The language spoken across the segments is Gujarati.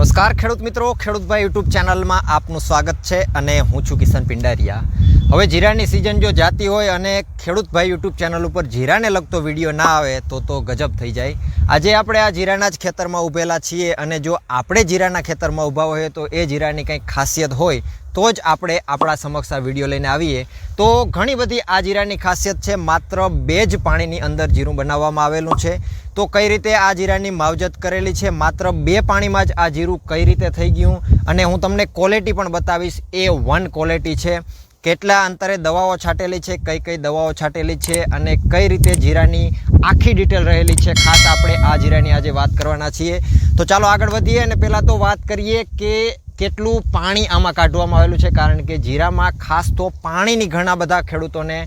નમસ્કાર ખેડૂત મિત્રો ખેડૂતભાઈ યુટ્યુબ ચેનલમાં આપનું સ્વાગત છે અને હું છું કિશન પિંડારિયા. હવે જીરાની સિઝન જો જાતી હોય અને ખેડૂતભાઈ યુટ્યુબ ચેનલ ઉપર જીરાને લગતો વીડિયો ના આવે તો તો ગજબ થઈ જાય. આજે આપણે આ જીરાના જ ખેતરમાં ઊભેલા છીએ અને જો આપણે જીરાના ખેતરમાં ઊભા હોઈએ તો એ જીરાની કંઈક ખાસિયત હોય તો જ આપણે આપણા સમક્ષ આ વીડિયો લઈને આવીએ. તો ઘણી બધી આ જીરાની ખાસિયત છે, માત્ર બે જ પાણીની અંદર જીરું બનાવવામાં આવેલું છે. તો કઈ રીતે આ જીરાની માવજત કરેલી છે, માત્ર બે પાણીમાં જ આ જીરું કઈ રીતે થઈ ગયું? અને હું તમને ક્વોલિટી પણ બતાવીશ, એ વન ક્વોલિટી છે. કેટલા અંતરે દવાઓ છાંટેલી છે, કઈ કઈ દવાઓ છાંટેલી છે, અને કઈ રીતે જીરાની આખી ડિટેલ રહેલી છે, ખાસ આપણે આ જીરાની આજે વાત કરવાના છીએ. તો ચાલો આગળ વધીએ અને પહેલાં તો વાત કરીએ કે કેટલું પાણી આમાં કાઢવામાં આવેલું છે? કારણ કે જીરામાં ખાસ તો પાણીની ઘણા બધા ખેડૂતોને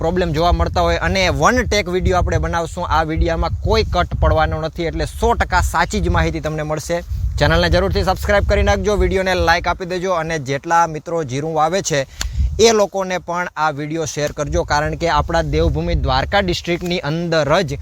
પ્રોબ્લેમ જોવા મળતા હોય. અને વન ટેક વીડિયો આપણે બનાવશું. આ વિડીયામાં કોઈ કટ પડવાનો નથી. એટલે સો ટકા સાચી જ માહિતી તમને મળશે. ચેનલને જરૂરથી સબસ્ક્રાઇબ કરી નાખજો. વિડીયોને લાઇક આપી દેજો. અને જેટલા મિત્રો જીરું વાવે છે, એ લોકોને પણ આ વીડિયો શેર કરજો. કારણ કે આપણા દેવભૂમિ દ્વારકા ડિસ્ટ્રિક્ટની અંદર જ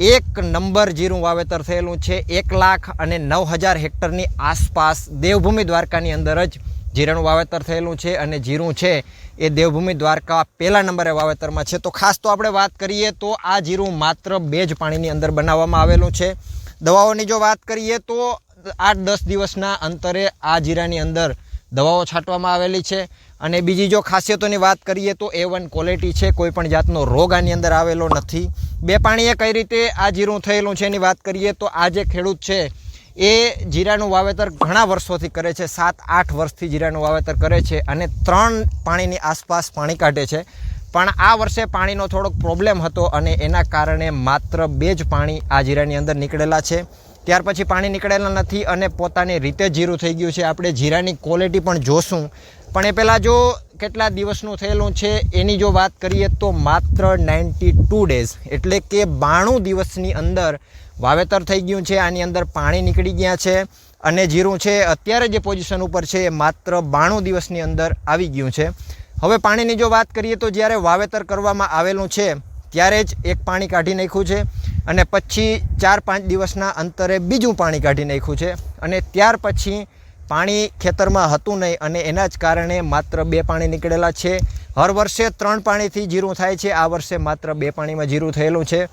એક નંબર જીરું વાવેતર થયેલું છે. એક લાખ અને નવ હજાર હેક્ટરની આસપાસ દેવભૂમિ દ્વારકાની અંદર જ જીરાનું વાવેતર થયેલું છે અને જીરું છે એ દેવભૂમિ દ્વારકા પહેલા નંબરે વાવેતરમાં છે. તો ખાસ તો આપણે વાત કરીએ તો આ જીરું માત્ર બે જ પાણીની અંદર બનાવવામાં આવેલું છે. દવાઓની જો વાત કરીએ તો આઠ દસ દિવસના અંતરે આ જીરાની અંદર દવાઓ છાંટવામાં આવેલી છે. અને બીજી જો ખાસિયતોની વાત કરીએ તો એ વન ક્વોલિટી છે, કોઈ પણ જાતનો રોગ આની અંદર આવેલો નથી. બે પાણીએ કઈ રીતે આ જીરું થયેલું છે એની વાત કરીએ તો આ જે ખેડૂત છે, એ જીરાનું વાવેતર ઘણા વર્ષોથી કરે છે, સાત, આઠ વર્ષથી જીરાનું વાવેતર કરે છે અને ત્રણ પાણીની આસપાસ પાણી કાઢે છે. પણ આ વર્ષે પાણીનો થોડોક પ્રોબ્લેમ હતો અને એના કારણે માત્ર બે જ પાણી આ જીરાની અંદર નીકળેલા છે. ત્યાર પછી પાણી નીકળેલા નથી અને પોતાની રીતે જીરું થઈ ગયું છે. આપણે જીરાની ક્વોલિટી પણ જોશું. પણ એ પહેલાં જો કેટલા દિવસનું થયેલું છે એની જો વાત કરીએ તો માત્ર નાઇન્ટી ટુ ડેઝ એટલે કે બાણું દિવસની અંદર વાવેતર થઈ ગયું છે. આની અંદર પાણી નીકળી ગયા છે અને જીરું છે અત્યારે જે પોઝિશન ઉપર છે એ માત્ર બાણું દિવસની અંદર આવી ગયું છે. હવે પાણીની જો વાત કરીએ તો જ્યારે વાવેતર કરવામાં આવેલું છે, ત્યારે જ એક પાણી કાઢી નાખ્યું છે. અને પછી ચાર પાંચ દિવસના અંતરે બીજું પાણી કાઢી નાખ્યું છે. અને ત્યાર પછી પાણી ખેતરમાં હતું નહીં અને એના જ કારણે માત્ર બે પાણી નીકળેલા છે. હર વર્ષે ત્રણ પાણીથી જીરું થાય છે. આ વર્ષે માત્ર બે પાણીમાં જીરું થયેલું છે.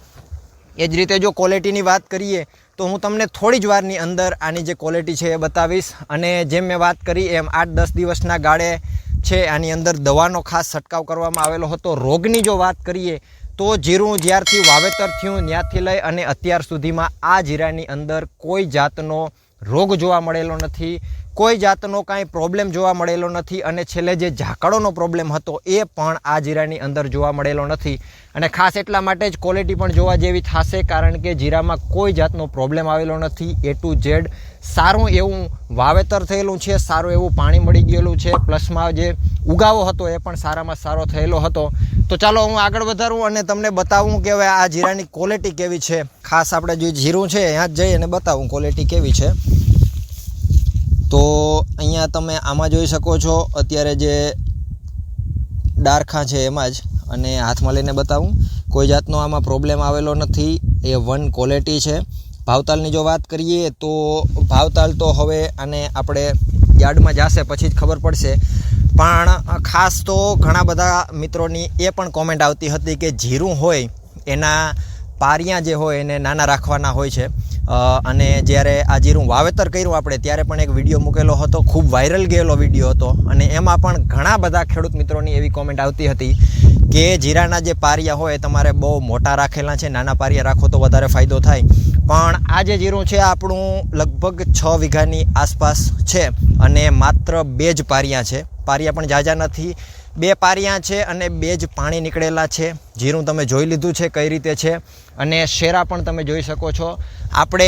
એ જ રીતે જો ક્વોલિટીની વાત કરીએ તો હું તમને થોડી જ વારની અંદર આની જે ક્વોલિટી છે એ બતાવીશ. અને જેમ મેં વાત કરી એમ આઠ દસ દિવસના ગાળે છે આની અંદર દવાનો ખાસ છંટકાવ કરવામાં આવેલો હતો. રોગની જો વાત કરીએ તો જીરું જ્યારથી વાવેતર થયું ત્યાંથી લઈ અને અત્યાર સુધીમાં આ જીરાની અંદર કોઈ જાતનો રોગ જોવા મળેલો નથી. કોઈ જાતનો કાંઈ પ્રોબ્લેમ જોવા મળેલો નથી અને છેલ્લે જે ઝાકળોનો પ્રોબ્લેમ હતો એ પણ આ જીરાની અંદર જોવા મળેલો નથી. અને ખાસ એટલા માટે જ ક્વોલિટી પણ જોવા જેવી થશે કારણ કે જીરામાં કોઈ જાતનો પ્રોબ્લેમ આવેલો નથી. એ ટુ ઝેડ સારું એવું વાવેતર થયેલું છે, સારું એવું પાણી મળી ગયેલું છે. પ્લસમાં જે ઉગાવો હતો એ પણ સારામાં સારો થયેલો હતો. તો ચાલો હું આગળ વધારું અને તમને બતાવું કે હવે આ જીરાની ક્વોલિટી કેવી છે. ખાસ આપણે જે જીરું છે ત્યાં જ જઈ અને બતાવું ક્વોલિટી કેવી છે. તો અહીંયા તમે આમાં જોઈ શકો છો, અત્યારે જે ડારખા છે એમાં જ, અને હાથમાં લઈને બતાવું. કોઈ જાતનો આમાં પ્રોબ્લેમ આવેલો નથી, એ વન ક્વોલિટી છે. ભાવતાલની જો વાત કરીએ તો ભાવતાલ તો હવે આને આપણે યાર્ડમાં જશે પછી જ ખબર પડશે. પણ ખાસ તો ઘણા બધા મિત્રોની એ પણ કોમેન્ટ આવતી હતી કે જીરું હોય એના પારિયા જે હોય એને નાના રાખવાના હોય છે. અને જ્યારે આ જીરું વાવેતર કર્યું આપણે, ત્યારે પણ એક વીડિયો મૂકેલો હતો, ખૂબ વાયરલ ગયેલો વીડિયો હતો. અને એમાં પણ ઘણા બધા ખેડૂત મિત્રોની એવી કોમેન્ટ આવતી હતી કે જીરાના જે પારિયા હોય તમારે બહુ મોટા રાખેલા છે, નાના પારિયા રાખો તો વધારે ફાયદો થાય. પણ આ જે જીરું છે, આપણું લગભગ છ વીઘાની આસપાસ છે અને માત્ર બે જ પારિયા છે. પારિયા પણ જાજા નથી બે પારિયા છે અને બે જ પાણી નીકળેલા છે. જીરું તમે જોઈ લીધું છે કઈ રીતે છે અને શેરા પણ તમે જોઈ શકો છો. આપણે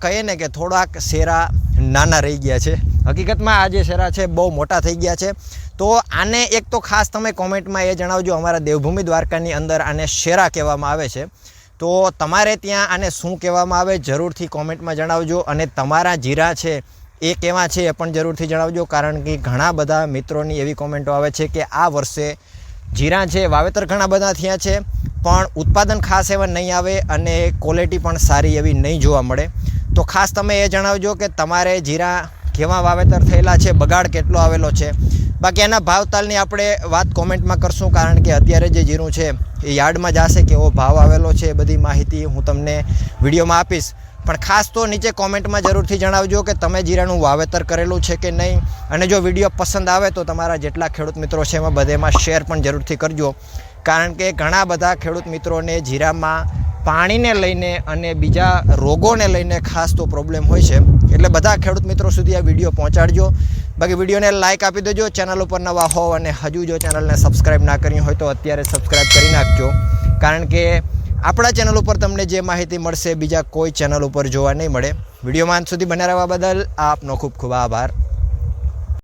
કહીએ ને કે થોડાક શેરા નાના રહી ગયા છે. હકીકતમાં આ જે શેરા છે બહુ મોટા થઈ ગયા છે. તો આને એક તો ખાસ તમે કોમેન્ટમાં એ જણાવજો, અમારા દેવભૂમિ દ્વારકાની અંદર આને શેરા કહેવામાં આવે છે. તો તમારે ત્યાં આને શું કહેવામાં આવે જરૂરથી કોમેન્ટમાં જણાવજો અને તમારા જીરા છે એ કેવા છે એ પણ જરૂરથી જણાવજો, કારણ કે ઘણા બધા મિત્રોની એવી કોમેન્ટો આવે છે કે આ વર્ષે જીરા છે, વાવેતર ઘણા બધા થયા છે, પણ ઉત્પાદન ખાસ એવા નહીં આવે અને ક્વોલિટી પણ સારી એવી નહીં જોવા મળે. તો ખાસ તમે એ જણાવજો કે તમારે જીરા કેવા વાવેતર થયેલા છે, બગાડ કેટલો આવેલો છે. બાકી એના ભાવતાલની આપણે વાત કોમેન્ટમાં કરશું, કારણ કે અત્યારે જે જીરું છે એ યાર્ડમાં જશે કેવો ભાવ આવેલો છે, એ બધી માહિતી હું તમને વિડીયોમાં આપીશ. પણ ખાસ તો નીચે કોમેન્ટમાં જરૂરથી જણાવજો કે તમે જીરાનું વાવેતર કરેલું છે કે નહીં. અને જો વીડિયો પસંદ આવે તો તમારા જેટલા ખેડૂત મિત્રો છે એમાં બધેમાં શેર પણ જરૂરથી કરજો. કારણ કે ઘણા બધા ખેડૂત મિત્રોને જીરામાં પાણીને લઈને અને બીજા રોગોને લઈને ખાસ તો પ્રોબ્લેમ હોય છે. એટલે બધા ખેડૂત મિત્રો સુધી આ વીડિયો પહોંચાડજો. બાકી વિડીયોને લાઇક આપી દેજો, ચેનલ ઉપર નવા હોવ અને હજુ જો ચેનલને સબસ્ક્રાઈબ ના કરી હોય તો અત્યારે સબસ્ક્રાઈબ કરી નાખજો. કારણ કે આપણા ચેનલ ઉપર તમને જે માહિતી મળશે, બીજા કોઈ ચેનલ ઉપર જોવા નહીં મળે. વિડીયોમાં અંત સુધી બનાવવા બદલ આપનો ખૂબ ખૂબ આભાર.